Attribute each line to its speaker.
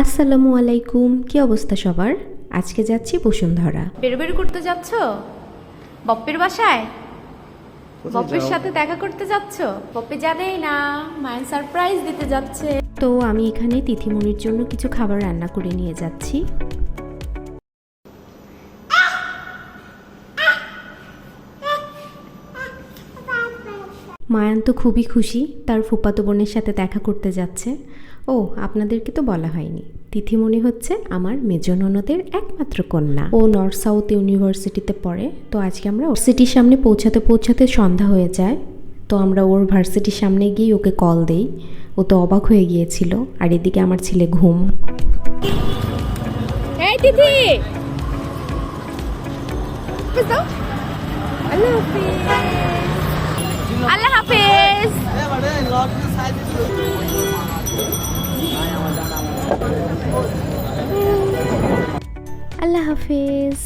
Speaker 1: আসসালামু আলাইকুম কি অবস্থা সবার? আজকে যাচ্ছি বসুন্ধরা।
Speaker 2: বের বের করতে যাচ্ছ? বপ্পের বাসায়? বপ্পের সাথে দেখা করতে যাচ্ছ? বপ্পে জানেই না মায়ের সারপ্রাইজ দিতে যাচ্ছে।
Speaker 1: তো আমি এখানে তিথিমণির জন্য কিছু খাবার রান্না করে নিয়ে যাচ্ছি। মায়ান তো খুবই খুশি তার ফুপাতো বোনের সাথে দেখা করতে যাচ্ছে। ও আপনাদেরকে তো বলা হয়নি। তিথিমণি হচ্ছে আমার মেজ ননদের একমাত্র কন্যা। ও নর্থ সাউথ ইউনিভার্সিটিতে পড়ে তো আজকে আমরা ওর সিটির সামনে পৌঁছাতে পৌঁছাতে সন্ধ্যা হয়ে যায়। তো আমরা ওর ভার্সিটির সামনে গিয়ে ওকে কল দেই। ও তো অবাক হয়ে গিয়েছিল আর এদিকে আমার ছেলে ঘুম।
Speaker 2: এই তিথি! আল্লাহ হাফিজ
Speaker 1: আল্লাহ হাফেজ